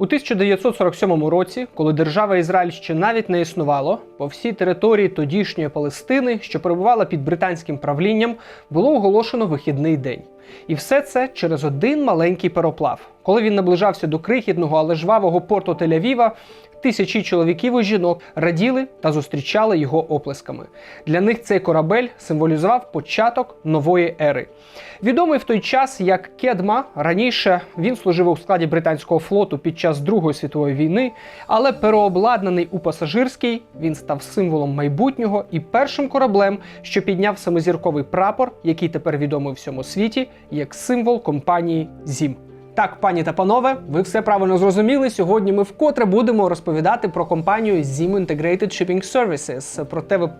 У 1947 році, коли держава Ізраїль ще навіть не існувало, по всій території тодішньої Палестини, що перебувала під британським правлінням, було оголошено вихідний день. І все це через один маленький пароплав. Коли він наближався до крихітного, але жвавого порту Тель-Авіва, тисячі чоловіків і жінок раділи та зустрічали його оплесками. Для них цей корабель символізував початок нової ери. Відомий в той час як Кедма, раніше він служив у складі британського флоту під час Другої світової війни, але переобладнаний у пасажирський, він став символом майбутнього і першим кораблем, що підняв семизірковий прапор, який тепер відомий у всьому світі, як символ компанії ЗІМ. Так, пані та панове, ви все правильно зрозуміли. Сьогодні ми вкотре будемо розповідати про компанію ZIM Integrated Shipping Services. Проте ви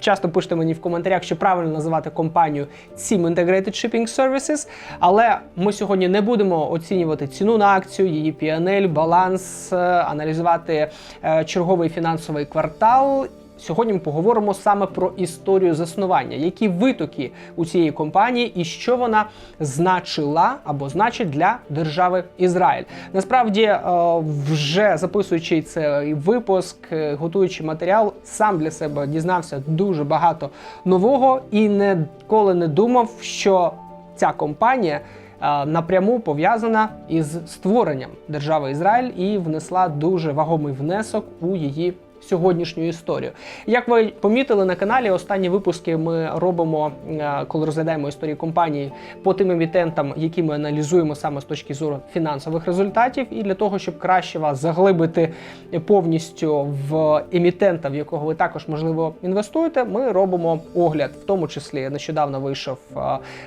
часто пишете мені в коментарях, що правильно називати компанію ZIM Integrated Shipping Services. Але ми сьогодні не будемо оцінювати ціну на акцію, її PNL, баланс, е, аналізувати е, черговий фінансовий квартал. Сьогодні ми поговоримо саме про історію заснування, які витоки у цієї компанії і що вона значила або значить для держави Ізраїль. Насправді, е, вже записуючи цей випуск, е, готуючи матеріал, сам для себе дізнався дуже багато нового і ніколи не думав, що ця компанія. е, Напряму пов'язана із створенням держави Ізраїль і внесла дуже вагомий внесок у її сьогоднішню історію. Як ви помітили на каналі, останні випуски ми робимо, е, коли розглядаємо історію компанії по тим емітентам, які ми аналізуємо саме з точки зору фінансових результатів, і для того, щоб краще вас заглибити повністю в емітента, в якого ви також можливо інвестуєте, ми робимо огляд, в тому числі нещодавно вийшов е,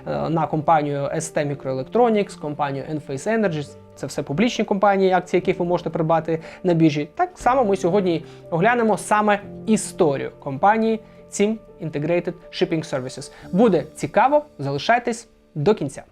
е, на компанію ST Microelectronics, компанію Enphase Energy, це все публічні компанії, акції яких ви можете придбати на біржі. Так само ми сьогодні оглянемо саме історію компанії Team Integrated Shipping Services. Буде цікаво, залишайтесь до кінця.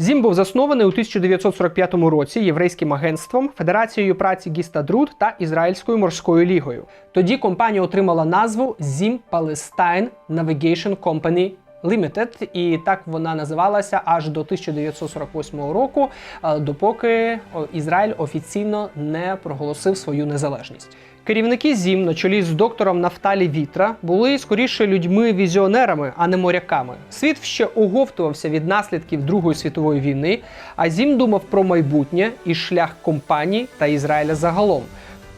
Зім був заснований у 1945 році єврейським агентством, Федерацією праці Гістадруд та Ізраїльською морською лігою. Тоді компанія отримала назву Zim Palestine Navigation Company Limited, і так вона називалася аж до 1948 року, е, допоки Ізраїль офіційно не проголосив свою незалежність. Керівники ЗІМ на чолі з доктором Нафталі Вітра були скоріше людьми-візіонерами, а не моряками. Світ ще оговтувався від наслідків Другої світової війни, а ЗІМ думав про майбутнє і шлях компаній та Ізраїля загалом.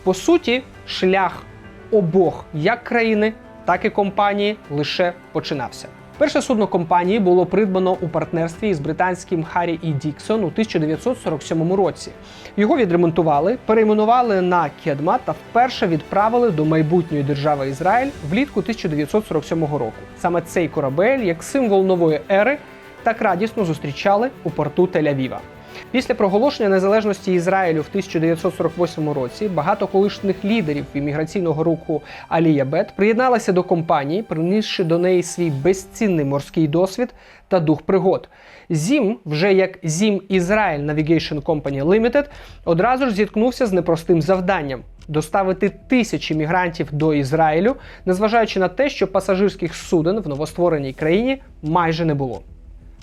По суті, шлях обох як країни, так і компанії лише починався. Перше судно компанії було придбано у партнерстві із британським Харрі і Діксон у 1947 році. Його відремонтували, перейменували на Кедма та вперше відправили до майбутньої держави Ізраїль влітку 1947 року. Саме цей корабель, як символ нової ери, так радісно зустрічали у порту Тель-Авіва. Після проголошення незалежності Ізраїлю в 1948 році багато колишніх лідерів імміграційного руху Алія Бет приєдналися до компанії, принісши до неї свій безцінний морський досвід та дух пригод. Зім, вже як Зім Ізраїль Navigation Company Limited, одразу ж зіткнувся з непростим завданням. Доставити тисячі мігрантів до Ізраїлю, незважаючи на те, що пасажирських суден в новоствореній країні майже не було.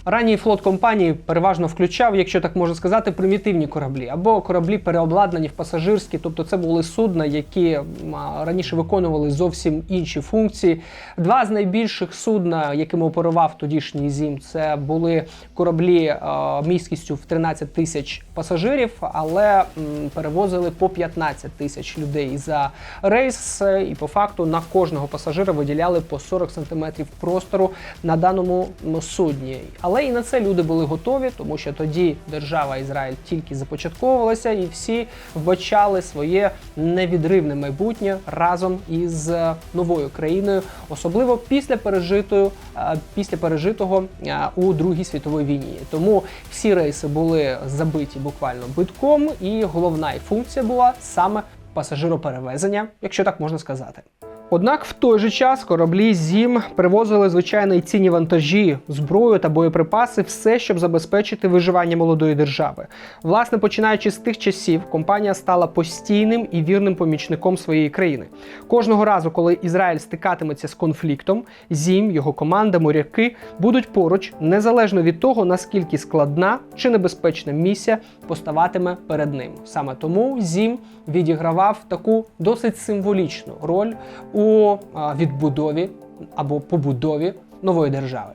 Ранній флот компанії переважно включав, якщо так можна сказати, примітивні кораблі або кораблі переобладнані в пасажирські, тобто це були судна, які раніше виконували зовсім інші функції. Два з найбільших судна, якими оперував тодішній зім, це були кораблі е, міськістю в 13 тисяч пасажирів, але перевозили по 15 тисяч людей за рейс. е, І по факту на кожного пасажира виділяли по 40 сантиметрів простору на даному судні. Але і на це люди були готові, тому що тоді держава Ізраїль тільки започатковувалася, і всі вбачали своє невідривне майбутнє разом із е, новою країною, особливо після пережитою, е, після пережитого е, у Другій світовій війні. Тому всі рейси були забиті буквально битком, і головна функція була саме пасажироперевезення, якщо так можна сказати. Однак в той же час кораблі ЗІМ привозили звичайно і цінні вантажі, зброю та боєприпаси, все, щоб забезпечити виживання молодої держави. Власне, починаючи з тих часів, компанія стала постійним і вірним помічником своєї країни. Кожного разу, коли Ізраїль стикатиметься з конфліктом, ЗІМ, його команда, моряки будуть поруч, незалежно від того, наскільки складна чи небезпечна місія поставатиме перед ним. Саме тому ЗІМ відігравав таку досить символічну роль у а, відбудові або побудові нової держави.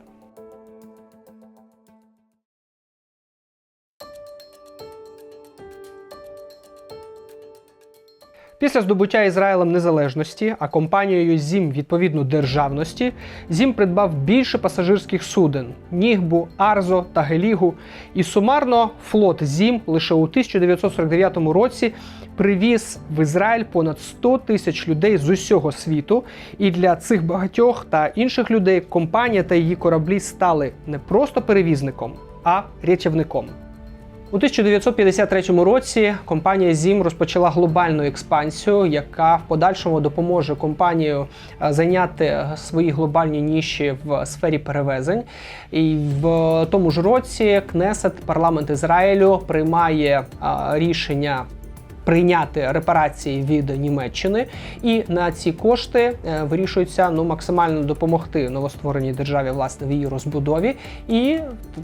Після здобуття Ізраїлем незалежності, а компанією ЗІМ відповідно державності, ЗІМ придбав більше пасажирських суден Нігбу, Арзо та Гелігу. І сумарно флот ЗІМ лише у 1949 році привіз в Ізраїль понад 100 тисяч людей з усього світу. І для цих багатьох та інших людей компанія та її кораблі стали не просто перевізником, а рятівником. У 1953 році компанія ZIM розпочала глобальну експансію, яка в подальшому допоможе компанію е, зайняти свої глобальні ніші в сфері перевезень. І в тому ж році Кнесет, парламент Ізраїлю, приймає е, рішення. Прийняти репарації від Німеччини, і на ці кошти е, вирішується ну максимально допомогти новоствореній державі власне в її розбудові, і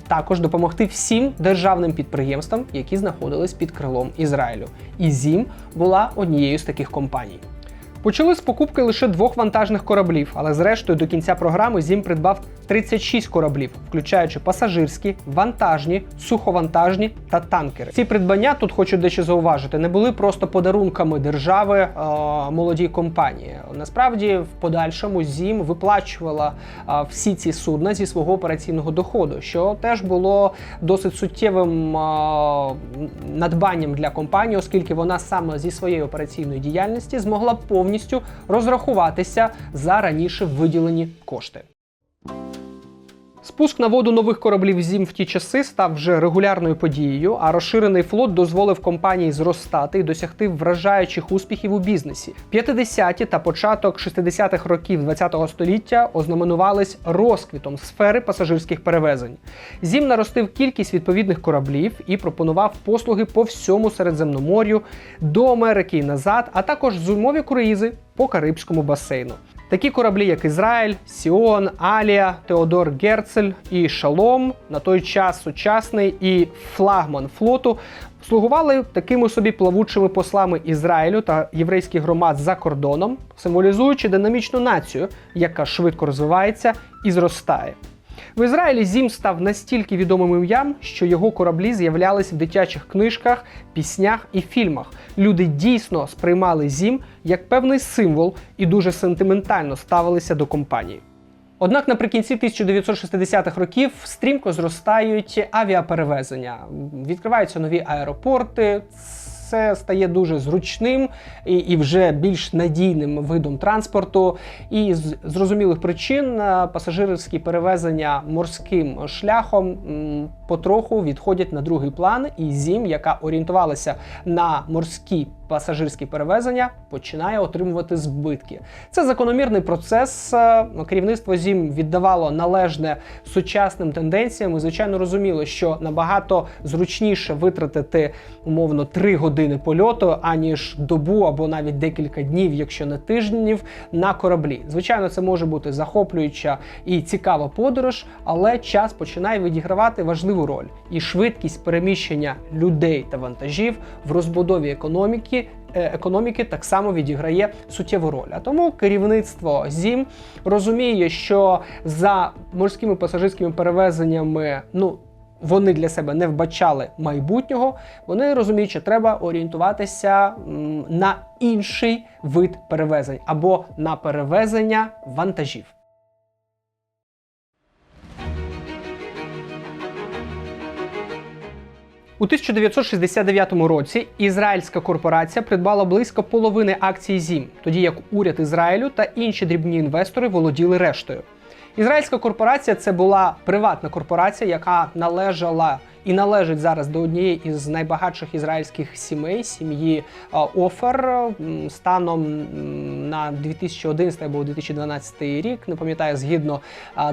також допомогти всім державним підприємствам, які знаходились під крилом Ізраїлю. І ЗІМ була однією з таких компаній. Почали з покупки лише двох вантажних кораблів, але зрештою до кінця програми ЗІМ придбав 36 кораблів, включаючи пасажирські, вантажні, суховантажні та танкери. Ці придбання тут хочу дещо зауважити, не були просто подарунками держави е, молодій компанії. Насправді, в подальшому ЗІМ виплачувала е, всі ці судна зі свого операційного доходу, що теж було досить суттєвим е, надбанням для компанії, оскільки вона саме зі своєї операційної діяльності змогла повністю розрахуватися за раніше виділені кошти. Спуск на воду нових кораблів ЗІМ в ті часи став вже регулярною подією, а розширений флот дозволив компанії зростати і досягти вражаючих успіхів у бізнесі. 50-ті та початок 60-х років ХХ століття ознаменувались розквітом сфери пасажирських перевезень. ЗІМ наростив кількість відповідних кораблів і пропонував послуги по всьому Середземномор'ю, до Америки і назад, а також зумові круїзи по Карибському басейну. Такі кораблі, як Ізраїль, Сіон, Алія, Теодор Герцель і Шалом, на той час сучасний і флагман флоту, слугували такими собі плавучими послами Ізраїлю та єврейських громад за кордоном, символізуючи динамічну націю, яка швидко розвивається і зростає. В Ізраїлі Зім став настільки відомим ім'ям, що його кораблі з'являлись в дитячих книжках, піснях і фільмах. Люди дійсно сприймали Зім як певний символ і дуже сентиментально ставилися до компанії. Однак наприкінці 1960-х років стрімко зростають авіаперевезення, відкриваються нові аеропорти. Це стає дуже зручним і і вже більш надійним видом транспорту. І з зрозумілих причин е, пасажирські перевезення морським шляхом потроху відходять на другий план. І зім, яка орієнтувалася на морські пасажирські перевезення, починає отримувати збитки. Це закономірний процес. Е, керівництво зім віддавало належне сучасним тенденціям. і, Звичайно, розуміло, що набагато зручніше витратити умовно 3 години польоту, аніж добу або навіть декілька днів, якщо не тижнів, на кораблі. Звичайно, це може бути захоплююча і цікава подорож, але час починає відігравати важливу роль. І швидкість переміщення людей та вантажів в розбудові економіки. Економіки так само відіграє суттєву роль. А тому керівництво ЗІМ розуміє, що за морськими пасажирськими перевезеннями ну вони для себе не вбачали майбутнього, вони розуміють, що треба орієнтуватися на інший вид перевезень або на перевезення вантажів. У 1969 році ізраїльська корпорація придбала близько половини акцій ЗІМ, тоді як уряд Ізраїлю та інші дрібні інвестори володіли рештою. Ізраїльська корпорація це була приватна корпорація, яка належала і належить зараз до однієї із найбагатших ізраїльських сімей сім'ї Офер. Станом на 2011 або 2012 рік. Не пам'ятаю, згідно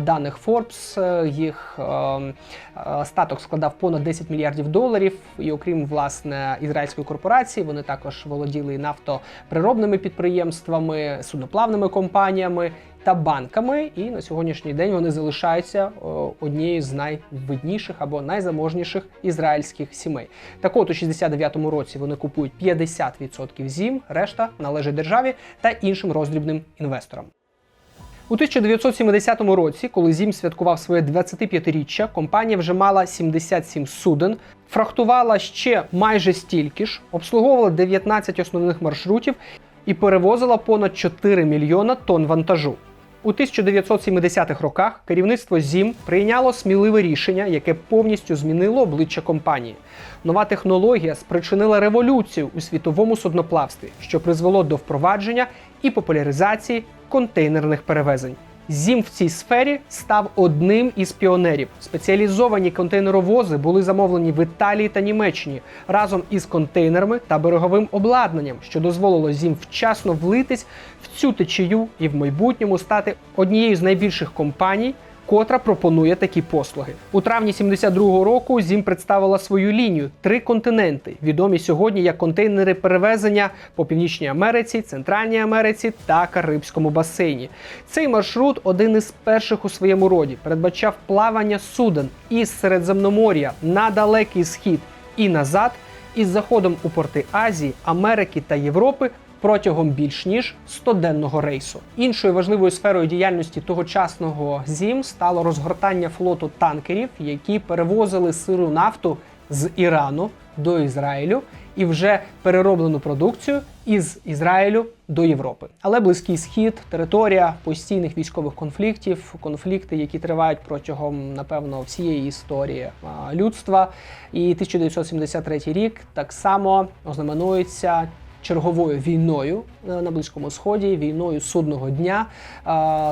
даних Forbes, е, їх е, е, статок складав понад 10 мільярдів доларів. І окрім власне ізраїльської корпорації, вони також володіли нафтоприробними підприємствами, судноплавними компаніями та банками. І на сьогоднішній день вони залишаються о, однією з найвидніших або найзаможніших ізраїльських сімей. Так от у 69-му році вони купують 50% зім, решта належить державі та іншим роздрібним інвесторам. У 1970 році, коли Зім святкував своє 25-річчя, компанія вже мала 77 суден, фрахтувала ще майже стільки ж, обслуговувала 19 основних маршрутів і перевозила понад 4 мільйона тонн вантажу. У 1970-х роках керівництво ЗІМ прийняло сміливе рішення, яке повністю змінило обличчя компанії. Нова технологія спричинила революцію у світовому судноплавстві, що призвело до впровадження і популяризації контейнерних перевезень. Зім в цій сфері став одним із піонерів. Спеціалізовані контейнеровози були замовлені в Італії та Німеччині разом із контейнерами та береговим обладнанням, що дозволило зім вчасно влитись цю течію і в майбутньому стати однією з найбільших компаній. Котра пропонує такі послуги у травні 72-го року. Зім представила свою лінію три континенти, відомі сьогодні як контейнери перевезення по північній Америці, Центральній Америці та Карибському басейні. Цей маршрут один із перших у своєму роді, передбачав плавання суден із Середземномор'я на далекий схід і назад, із заходом у порти Азії, Америки та Європи протягом більш ніж 100-денного рейсу. Іншою важливою сферою діяльності тогочасного ЗІМ стало розгортання флоту танкерів, які перевозили сиру нафту з Ірану до Ізраїлю і вже перероблену продукцію із Ізраїлю до Європи. Але близький схід, територія постійних військових конфліктів, конфлікти, які тривають протягом напевно всієї історії людства. І 1973 рік так само ознаменується черговою війною на Близькому Сході, війною судного дня.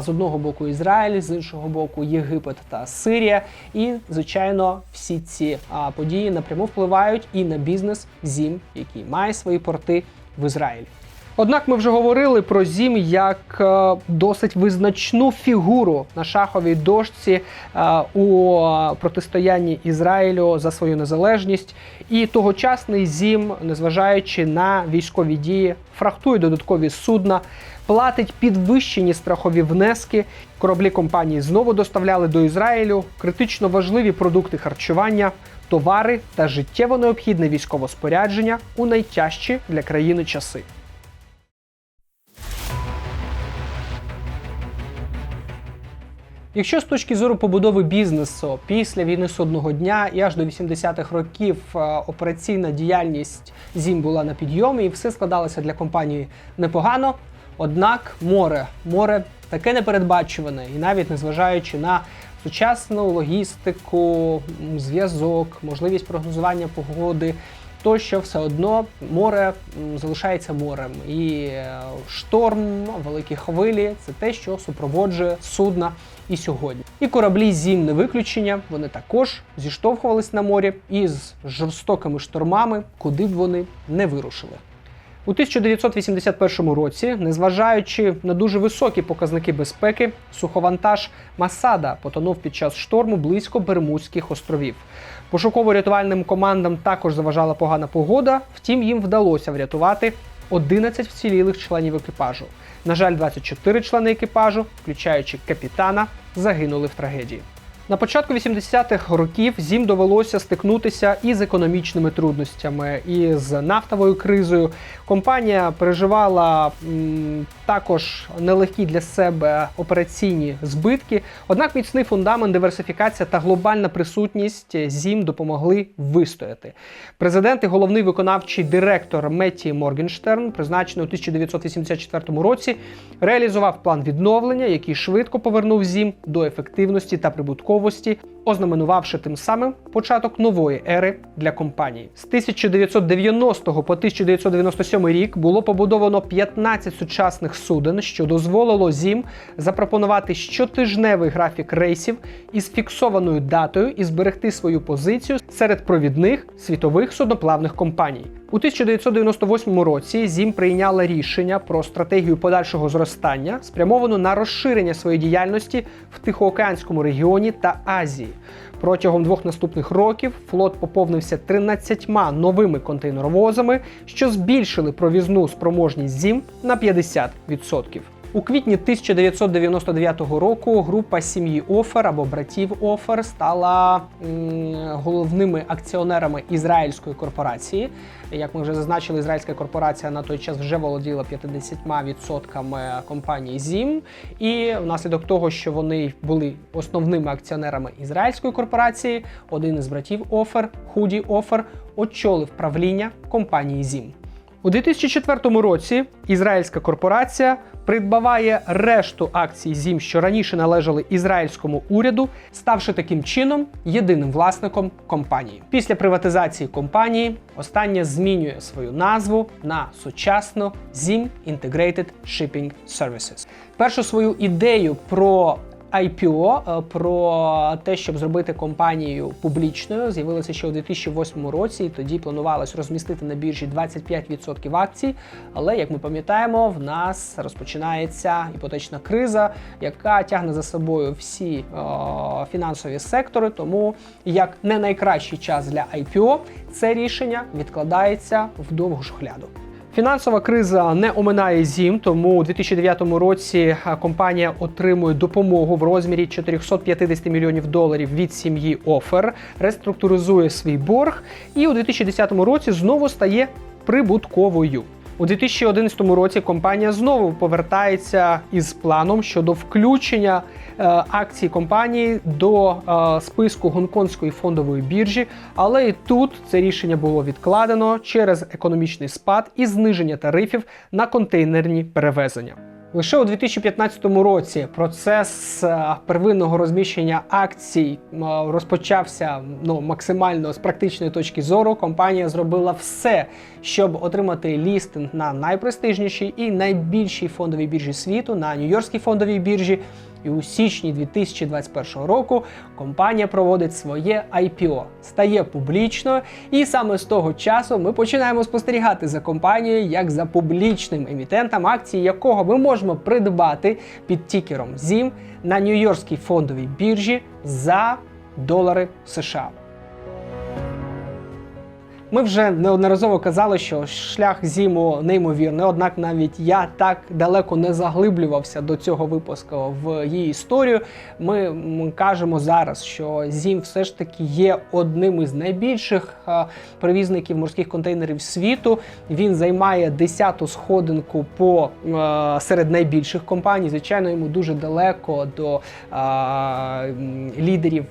З одного боку Ізраїль, з іншого боку Єгипет та Сирія. І, звичайно, всі ці події напряму впливають і на бізнес ЗІМ, який має свої порти в Ізраїлі. Однак ми вже говорили про Зім як е, досить визначну фігуру на шаховій дошці е, у протистоянні Ізраїлю за свою незалежність. І тогочасний Зім, незважаючи на військові дії, фрахтує додаткові судна, платить підвищені страхові внески. Кораблі компанії знову доставляли до Ізраїлю критично важливі продукти харчування. Товари та життєво необхідне військове спорядження у найтяжчі для країни часи. Якщо з точки зору побудови бізнесу після війни судного дня і аж до 80-х років е, операційна діяльність ЗІМ була на підйомі і все складалося для компанії непогано. Однак море, море таке непередбачуване, і навіть незважаючи на сучасну логістику, зв'язок, можливість прогнозування погоди, тощо все одно море залишається морем. І е, шторм, великі хвилі це те, що супроводжує судна і сьогодні. І кораблі зім не виключення. Вони також зіштовхувались на морі із жорстокими штормами, куди б вони не вирушили. У 1981 році, незважаючи на дуже високі показники безпеки, суховантаж Масада потонув під час шторму близько Бермудських островів. Пошуково-рятувальним командам також заважала погана погода, втім їм вдалося врятувати 11 вцілілих членів екіпажу. На жаль, 24 члени екіпажу, включаючи капітана, загинули в трагедії. На початку 80-х років зім довелося стикнутися із економічними трудностями і з нафтовою кризою. Компанія переживала м, також нелегкі для себе операційні збитки. Однак міцний фундамент, диверсифікація та глобальна присутність зім допомогли вистояти. Президент і головний виконавчий директор Метті Моргенштерн, призначений у 1984 році, реалізував план відновлення, який швидко повернув зім до ефективності та прибутковості фаховості ознаменувавши тим самим початок нової ери для компанії. З 1990 по 1997 рік було побудовано 15 сучасних суден, що дозволило ЗІМ запропонувати щотижневий графік рейсів із фіксованою датою і зберегти свою позицію серед провідних світових судноплавних компаній. У 1998 році ЗІМ прийняла рішення про стратегію подальшого зростання, спрямовану на розширення своєї діяльності в Тихоокеанському регіоні та Азії. Протягом двох наступних років флот поповнився 13 новими контейнеровозами, що збільшили провізну спроможність ЗІМ на 50%. У квітні 1999 року група сім'ї Офер або братів Офер стала головними акціонерами ізраїльської корпорації. Як ми вже зазначили, ізраїльська корпорація на той час вже володіла 50% компанії ZIM. І внаслідок того, що вони були основними акціонерами ізраїльської корпорації, один із братів Офер, Худі Офер, очолив правління компанії ZIM. У 2004 році ізраїльська корпорація придбаває решту акцій ЗІМ, що раніше належали ізраїльському уряду, ставши таким чином єдиним власником компанії. Після приватизації компанії остання змінює свою назву на сучасно ZIM Integrated Shipping Services. Першу свою ідею про IPO, е, про те, щоб зробити компанію публічною, з'явилося ще у 2008 році. і Тоді планувалось розмістити на біржі 25% акцій. Але як ми пам'ятаємо, в нас розпочинається іпотечна криза, яка тягне за собою всі е, фінансові сектори. Тому як не найкращий час для IPO, це рішення відкладається в довгу шухляду. Фінансова криза не оминає зім, тому у 2009 році компанія отримує допомогу в розмірі 450 мільйонів доларів від сім'ї Офер, реструктуризує свій борг і у 2010 році знову стає прибутковою. У 2011 році компанія знову повертається із планом щодо включення е, акцій компанії до е, списку гонконгської фондової біржі, але і тут це рішення було відкладено через економічний спад і зниження тарифів на контейнерні перевезення. Лише у 2015 році процес е, первинного розміщення акцій е, розпочався ну, максимально з практичної точки зору. Компанія зробила все, щоб отримати лістинг на найпрестижнішій і найбільшій фондовій біржі світу на Нью-Йоркській фондовій біржі. І у січні 2021 року компанія проводить своє IPO, стає публічною, і саме з того часу ми починаємо спостерігати за компанією як за публічним емітентом акції якого ми можемо придбати під тікером ZIM на Нью-Йоркській фондовій біржі за долари США. Ми вже неодноразово казали, що шлях зіму неймовірний, однак навіть я так далеко не заглиблювався до цього випуску в її історію. Ми кажемо зараз, що зім все ж таки є одним із найбільших перевізників морських контейнерів світу. Він займає десяту сходинку по серед найбільших компаній. Звичайно, йому дуже далеко до лідерів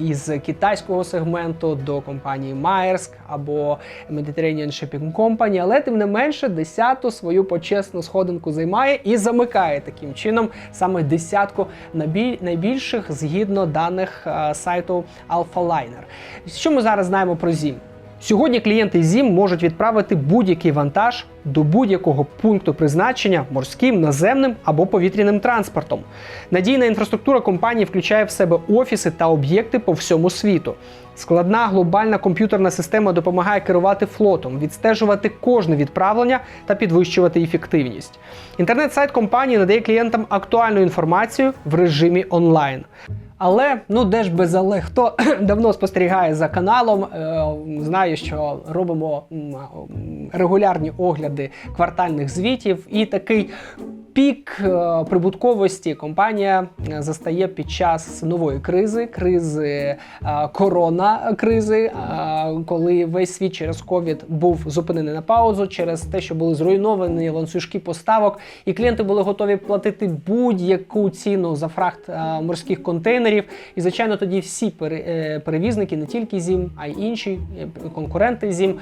із китайського сегменту, до компанії Maersk або Mediterranean Shipping Company, але тим не менше десяту свою почесну сходинку займає і замикає таким чином саме десятку найбільших згідно даних е, сайту AlphaLiner. Що ми зараз знаємо про ZIM? Сьогодні клієнти ZIM можуть відправити будь-який вантаж до будь-якого пункту призначення морським, наземним або повітряним транспортом. Надійна інфраструктура компанії включає в себе офіси та об'єкти по всьому світу. Складна глобальна комп'ютерна система допомагає керувати флотом, відстежувати кожне відправлення та підвищувати ефективність. Інтернет-сайт компанії надає клієнтам актуальну інформацію в режимі онлайн. Але ну де ж без але? Хто давно спостерігає за каналом, е, знає, що робимо регулярні огляди квартальних звітів, і такий пік е, прибутковості компанія е, застає під час нової кризи, кризи е, корона кризи, коли весь світ через ковід був зупинений на паузу, через те, що були зруйновані ланцюжки поставок, і клієнти були готові платити будь-яку ціну за фрахт морських контейнерів. І звичайно, тоді всі пере- перевізники, не тільки ЗІМ, а й інші конкуренти ЗІМ,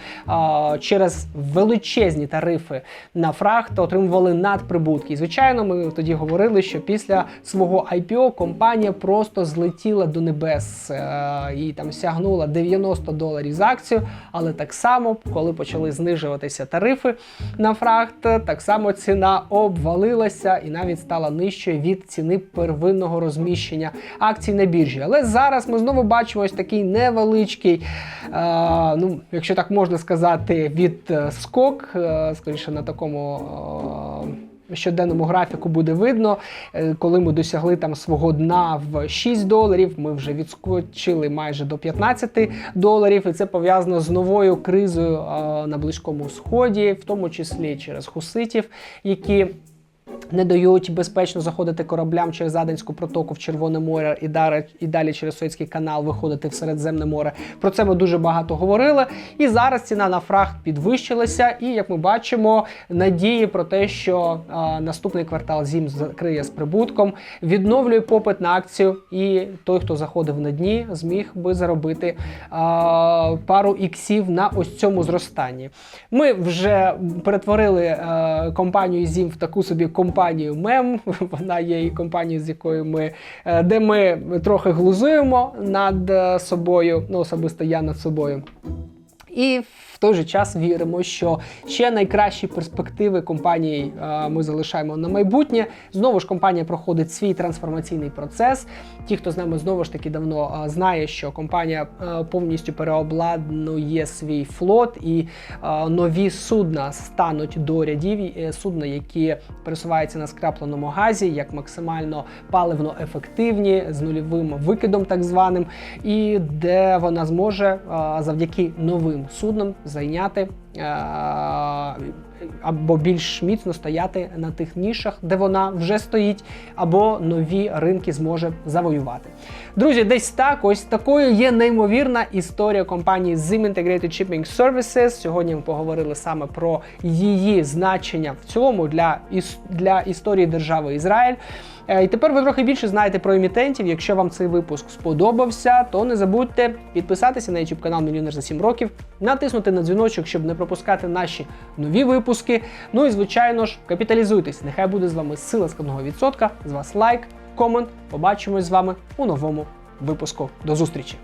через величезні тарифи на фрахт отримували надприбутки. Звичайно, ми тоді говорили, що після свого IPO компанія просто злетіла до небес е, і там сягнула 90 доларів за акцію. Але так само, коли почали знижуватися тарифи на фрахт, так само ціна обвалилася і навіть стала нижчою від ціни первинного розміщення акцій на біржі. Але зараз ми знову бачимо ось такий невеличкий, е, ну якщо так можна сказати, від е, скок, е, скоріше на такому. е, Щоденному графіку буде видно, е, коли ми досягли там свого дна в 6 доларів, ми вже відскочили майже до 15 доларів, і це пов'язано з новою кризою е, на Близькому Сході, в тому числі через хуситів, які не дають безпечно заходити кораблям через Аденську протоку в Червоне море і далі, і далі через Суецький канал виходити в Середземне море. Про це ми дуже багато говорили. І зараз ціна на фрахт підвищилася. І як ми бачимо, надії про те, що а, наступний квартал зім закриє з прибутком, відновлює попит на акцію. І той, хто заходив на дні, зміг би заробити а, пару іксів на ось цьому зростанні. Ми вже перетворили е, компанію Зім в таку собі компанію мем. Вона є і компанією, з якою ми е, де ми трохи глузуємо над е, собою, ну особисто я над собою. І в той же час віримо, що ще найкращі перспективи компанії е, ми залишаємо на майбутнє. Знову ж компанія проходить свій трансформаційний процес. Ті, хто з нами знову ж таки давно е, знає, що компанія е, повністю переобладнує свій флот, і нові судна стануть до рядів судна, які пересуваються на скрапленому газі, як максимально паливно ефективні, з нульовим викидом, так званим, і де вона зможе завдяки новим суднам зайняти. Е, Або більш міцно стояти на тих нішах, де вона вже стоїть, або нові ринки зможе завоювати. Друзі, десь так, ось такою є неймовірна історія компанії Zim Integrated Shipping Services. Сьогодні ми поговорили саме про її значення в цілому для, для історії держави Ізраїль. Е, І тепер ви трохи більше знаєте про емітентів. Якщо вам цей випуск сподобався, то не забудьте підписатися на YouTube канал Мільйонер за 7 років, натиснути на дзвіночок, щоб не пропускати наші нові випуски. Ну і звичайно ж, капіталізуйтесь. Нехай буде з вами сила складного відсотка. З вас лайк, комент. Побачимось з вами у новому випуску. До зустрічі!